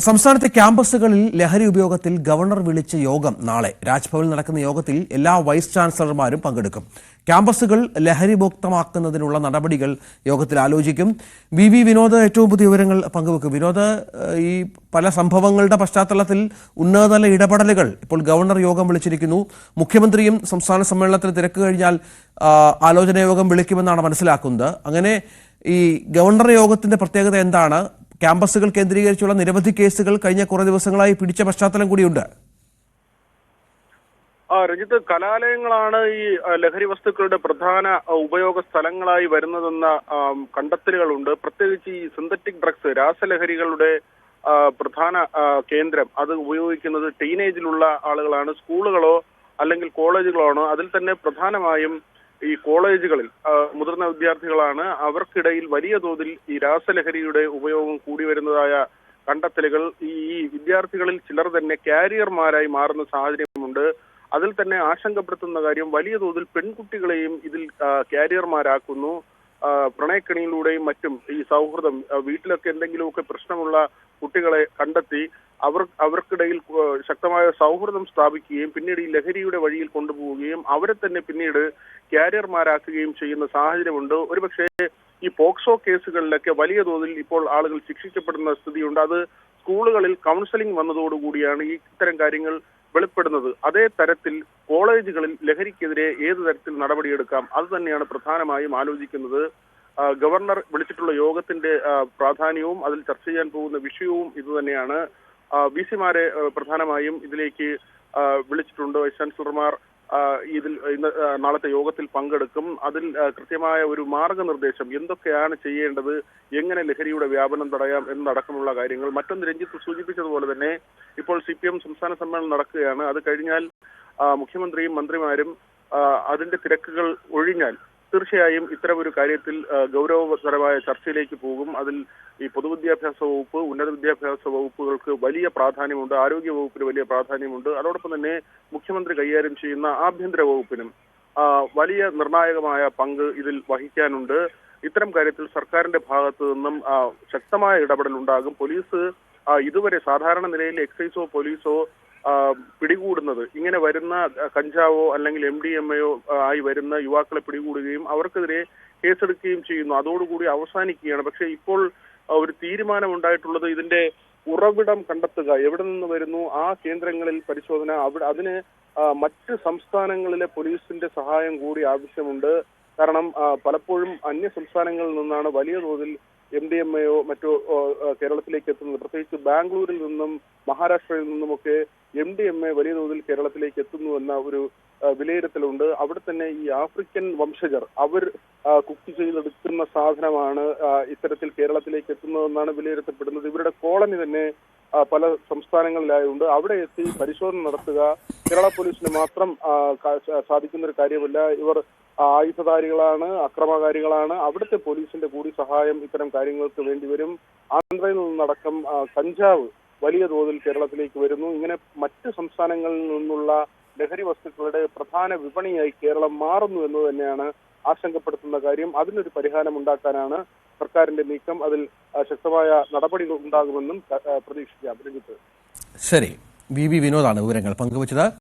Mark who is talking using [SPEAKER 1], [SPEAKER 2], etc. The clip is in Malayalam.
[SPEAKER 1] സംസ്ഥാനത്തെ ക്യാമ്പസുകളിൽ ലഹരി ഉപയോഗത്തിൽ ഗവർണർ വിളിച്ച യോഗം നാളെ. രാജ്ഭവനിൽ നടക്കുന്ന യോഗത്തിൽ എല്ലാ വൈസ് ചാൻസലർമാരും പങ്കെടുക്കും. ക്യാമ്പസുകൾ ലഹരിമുക്തമാക്കുന്നതിനുള്ള നടപടികൾ യോഗത്തിൽ ആലോചിക്കും. വി വി വിനോദ് ഏറ്റവും പുതിയ വിവരങ്ങൾ പങ്കുവെക്കും. വിനോദ് ഈ പല സംഭവങ്ങളുടെ പശ്ചാത്തലത്തിൽ ഉന്നതതല ഇടപെടലുകൾ ഇപ്പോൾ ഗവർണർ യോഗം വിളിച്ചിരിക്കുന്നു. മുഖ്യമന്ത്രിയും സംസ്ഥാന സമ്മേളനത്തിൽ തിരക്ക് കഴിഞ്ഞാൽ ആലോചന യോഗം വിളിക്കുമെന്നാണ് മനസ്സിലാക്കുന്നത്. അങ്ങനെ ഈ ഗവർണർ യോഗത്തിന്റെ പ്രത്യേകത എന്താണ്? ക്യാമ്പസുകൾ കേന്ദ്രീകരിച്ചുള്ള നിരവധി കേസുകൾ കഴിഞ്ഞ കുറേ ദിവസങ്ങളായി പിടിച്ച പശ്ചാത്തലം കൂടിയുണ്ട്.
[SPEAKER 2] ആ രഞ്ജിത്ത് കലാലയങ്ങളാണ് ഈ ലഹരി വസ്തുക്കളുടെ പ്രധാന ഉപയോഗ സ്ഥലങ്ങളായി വരുന്നതെന്ന കണ്ടെത്തലുകളുണ്ട്. പ്രത്യേകിച്ച് ഈ സിന്തറ്റിക് ഡ്രഗ്സ് രാസലഹരികളുടെ പ്രധാന കേന്ദ്രം. അത് ഉപയോഗിക്കുന്നത് ടീനേജിലുള്ള ആളുകളാണ്. സ്കൂളുകളോ അല്ലെങ്കിൽ കോളേജുകളാണോ? അതിൽ തന്നെ പ്രധാനമായും ഈ കോളേജുകളിൽ മുതിർന്ന വിദ്യാർത്ഥികളാണ് അവർക്കിടയിൽ വലിയ തോതിൽ ഈ രാസലഹരിയുടെ ഉപയോഗം കൂടി വരുന്നതായ കണ്ടെത്തലുകൾ. ഈ വിദ്യാർത്ഥികളിൽ ചിലർ തന്നെ കാരിയർമാരായി മാറുന്ന സാഹചര്യമുണ്ട്. അതിൽ തന്നെ ആശങ്കപ്പെടുത്തുന്ന കാര്യം വലിയ തോതിൽ പെൺകുട്ടികളെയും ഇതിൽ കാരിയർമാരാക്കുന്നു. പ്രണയക്കണിയിലൂടെയും മറ്റും ഈ സൗഹൃദം വീട്ടിലൊക്കെ എന്തെങ്കിലുമൊക്കെ പ്രശ്നമുള്ള കുട്ടികളെ കണ്ടെത്തി അവർ അവർക്കിടയിൽ ശക്തമായ സൗഹൃദം സ്ഥാപിക്കുകയും പിന്നീട് ഈ ലഹരിയുടെ വഴിയിൽ കൊണ്ടുപോവുകയും അവരെ തന്നെ പിന്നീട് ക്യാരിയർമാരാക്കുകയും ചെയ്യുന്ന സാഹചര്യമുണ്ട്. ഒരുപക്ഷെ ഈ പോക്സോ കേസുകളിലൊക്കെ വലിയ തോതിൽ ഇപ്പോൾ ആളുകൾ ശിക്ഷിക്കപ്പെടുന്ന സ്ഥിതിയുണ്ട്. അത് സ്കൂളുകളിൽ കൗൺസിലിംഗ് വന്നതോടുകൂടിയാണ് ഈ ഇത്തരം കാര്യങ്ങൾ വെളിപ്പെടുന്നത്. അതേ തരത്തിൽ കോളേജുകളിൽ ലഹരിക്കെതിരെ ഏത് തരത്തിൽ നടപടിയെടുക്കാം അത് തന്നെയാണ് പ്രധാനമായും ആലോചിക്കുന്നത്. ഗവർണർ വിളിച്ചിട്ടുള്ള യോഗത്തിന്റെ പ്രാധാന്യവും അതിൽ ചർച്ച ചെയ്യാൻ പോകുന്ന വിഷയവും ഇതുതന്നെയാണ് വി സിമാരെ പ്രധാനമായും ഇതിലേക്ക് വിളിച്ചിട്ടുണ്ട്. വൈസ് ചാൻസലർമാർ ഇതിൽ ഇന്ന് നാളത്തെ യോഗത്തിൽ പങ്കെടുക്കും. അതിൽ കൃത്യമായ ഒരു മാർഗനിർദ്ദേശം എന്തൊക്കെയാണ് ചെയ്യേണ്ടത്? എങ്ങനെ ലഹരിയുടെ വ്യാപനം തടയാം എന്നടക്കമുള്ള കാര്യങ്ങൾ. മറ്റൊന്ന് രഞ്ജിത്ത് സൂചിപ്പിച്ചതുപോലെ തന്നെ ഇപ്പോൾ സി പി എം സംസ്ഥാന സമ്മേളനം നടക്കുകയാണ്. അത് കഴിഞ്ഞാൽ മുഖ്യമന്ത്രിയും മന്ത്രിമാരും അതിന്റെ തിരക്കുകൾ ഒഴിഞ്ഞാൽ തീർച്ചയായും ഇത്തരം ഒരു കാര്യത്തിൽ ഗൗരവപരമായ ചർച്ചയിലേക്ക് പോകും. അതിൽ ഈ പൊതുവിദ്യാഭ്യാസ വകുപ്പ് ഉന്നത വിദ്യാഭ്യാസ വകുപ്പുകൾക്ക് വലിയ പ്രാധാന്യമുണ്ട് ആരോഗ്യ വകുപ്പിന് വലിയ പ്രാധാന്യമുണ്ട്. അതോടൊപ്പം തന്നെ മുഖ്യമന്ത്രി കൈകാര്യം ചെയ്യുന്ന ആഭ്യന്തര വകുപ്പിനും വലിയ നിർണായകമായ പങ്ക് ഇതിൽ വഹിക്കാനുണ്ട്. ഇത്തരം കാര്യത്തിൽ സർക്കാരിന്റെ ഭാഗത്തു നിന്നും ശക്തമായ ഇടപെടൽ ഉണ്ടാകും പോലീസ് ഇതുവരെ സാധാരണ നിലയിൽ എക്സൈസോ പോലീസോ പിടികൂടുന്നത്. ഇങ്ങനെ വരുന്ന കഞ്ചാവോ അല്ലെങ്കിൽ എം ഡി എം എയോ ആയി വരുന്ന യുവാക്കളെ പിടികൂടുകയും അവർക്കെതിരെ കേസെടുക്കുകയും ചെയ്യുന്നു. അതോടുകൂടി അവസാനിക്കുകയാണ്. പക്ഷേ ഇപ്പോൾ ഒരു തീരുമാനം ഉണ്ടായിട്ടുള്ളത് ഇതിന്റെ ഉറവിടം കണ്ടെത്തുക. എവിടെ നിന്ന് വരുന്നു? ആ കേന്ദ്രങ്ങളിൽ പരിശോധന. അവിടെ അതിന് മറ്റ് സംസ്ഥാനങ്ങളിലെ പോലീസിന്റെ സഹായം കൂടി ആവശ്യമുണ്ട്. കാരണം പലപ്പോഴും അന്യ സംസ്ഥാനങ്ങളിൽ നിന്നാണ് വലിയ തോതിൽ എം ഡി എം എയോ മറ്റോ കേരളത്തിലേക്ക് എത്തുന്നത്? പ്രത്യേകിച്ച് ബാംഗ്ലൂരിൽ നിന്നും മഹാരാഷ്ട്രയിൽ നിന്നുമൊക്കെ എം ഡി എം എ വലിയ തോതിൽ കേരളത്തിലേക്ക് എത്തുന്നു എന്ന ഒരു വിലയിരുത്തലുണ്ട്. അവിടെ തന്നെ ഈ ആഫ്രിക്കൻ വംശജർ അവർ കുക്ക് ചെയ്തെടുക്കുന്ന സാധനമാണ് ഇത്തരത്തിൽ കേരളത്തിലേക്ക് എത്തുന്നതെന്നാണ് വിലയിരുത്തപ്പെടുന്നത്. ഇവരുടെ കോളനി തന്നെ പല സംസ്ഥാനങ്ങളിലായതുകൊണ്ട് അവിടെ എത്തി പരിശോധന നടത്തുക. കേരള പോലീസിന് മാത്രം സാധിക്കുന്ന ഒരു കാര്യമല്ല. ഇവർ ആയുധധാരികളാണ് അക്രമകാരികളാണ്. അവിടുത്തെ പോലീസിന്റെ കൂടി സഹായം ഇത്തരം കാര്യങ്ങൾക്ക് വേണ്ടി വരും. ആന്ധ്രയിൽ നിന്നടക്കം കഞ്ചാവ് വലിയ തോതിൽ കേരളത്തിലേക്ക് വരുന്നു. ഇങ്ങനെ മറ്റ് സംസ്ഥാനങ്ങളിൽ നിന്നുള്ള ലഹരി വസ്തുക്കളുടെ പ്രധാന വിപണിയായി കേരളം മാറുന്നു എന്ന് തന്നെയാണ് ആശങ്കപ്പെടുത്തുന്ന കാര്യം അതിനൊരു പരിഹാരം ഉണ്ടാക്കാനാണ് സർക്കാരിന്റെ നീക്കം. അതിൽ ശക്തമായ നടപടികൾ ഉണ്ടാകുമെന്നും പ്രതീക്ഷിക്കാം. രഞ്ജിത്ത്.
[SPEAKER 1] ശരി. വി വി വിനോദാണ് വിവരങ്ങൾ പങ്കുവച്ചത്.